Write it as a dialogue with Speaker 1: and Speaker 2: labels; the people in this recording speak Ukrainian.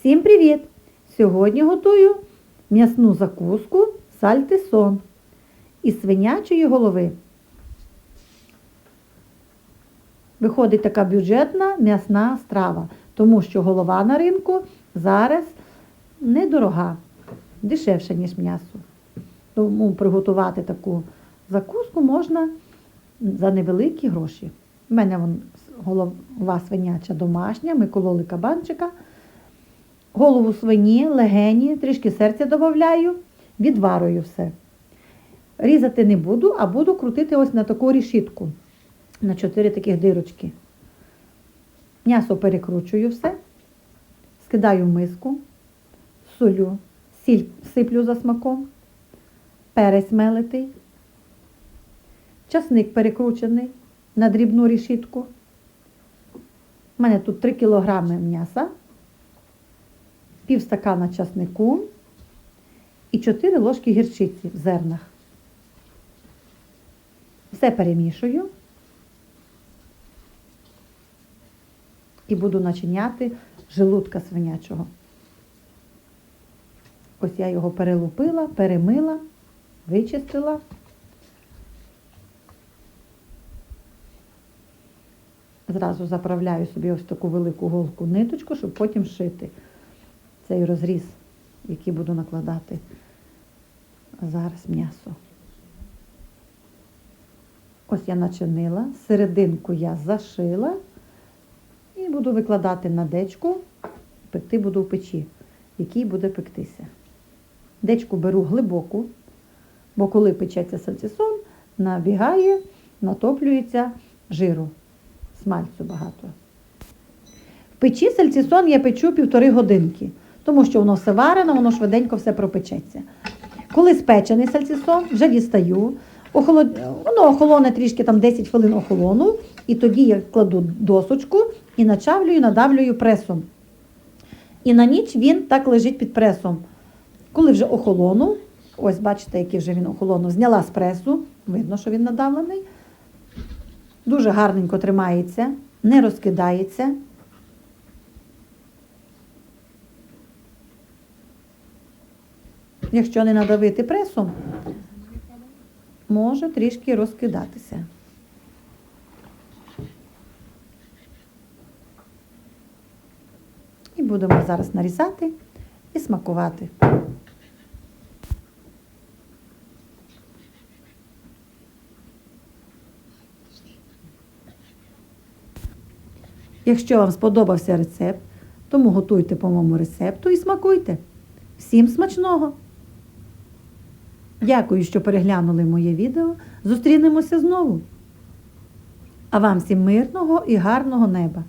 Speaker 1: Всім привіт! Сьогодні готую м'ясну закуску сальтисон із свинячої голови. Виходить така бюджетна м'ясна страва, тому що голова на ринку зараз недорога, дешевша, ніж м'ясо. Тому приготувати таку закуску можна за невеликі гроші. У мене голова свиняча домашня, ми кололи кабанчика. Голову свині, легені, трішки серця додаю, відварую все. Різати не буду, а буду крутити ось на таку решітку. На чотири таких дирочки. М'ясо перекручую все, скидаю в миску, солю, сіль сиплю за смаком, перець мелитий, часник перекручений на дрібну решітку. У мене тут 3 кг м'яса, пів стакана часнику і 4 ложки гірчиці в зернах. Все перемішую і буду начиняти желудка свинячого. Ось я його перелупила, перемила, вичистила. Зразу заправляю собі ось таку велику голку ниточку, щоб потім шити цей розріз, який буду накладати зараз м'ясо. Ось я начинила, серединку я зашила і буду викладати на дечку, пекти буду в печі, в якій буде пектися. Дечку беру глибоку, бо коли печеться сальцісон, набігає, натоплюється жиру, смальцю багато. В печі сальцісон я печу півтори годинки, тому що воно все варено, воно швиденько все пропечеться. Коли спечений сальцісон, вже дістаю, охолод... воно охолоне трішки там 10 хвилин охолону, і тоді я кладу досочку і начавлюю, надавлюю пресом. І на ніч він так лежить під пресом. Коли вже охолонув, ось бачите, який вже він охолонув, зняла з пресу, видно, що він надавлений. Дуже гарненько тримається, не розкидається. Якщо не надавити пресом, може трішки розкидатися. І будемо зараз нарізати і смакувати. Якщо вам сподобався рецепт, тому готуйте по моєму рецепту і смакуйте. Всім смачного! Дякую, що переглянули моє відео. Зустрінемося знову. А вам всім мирного і гарного неба!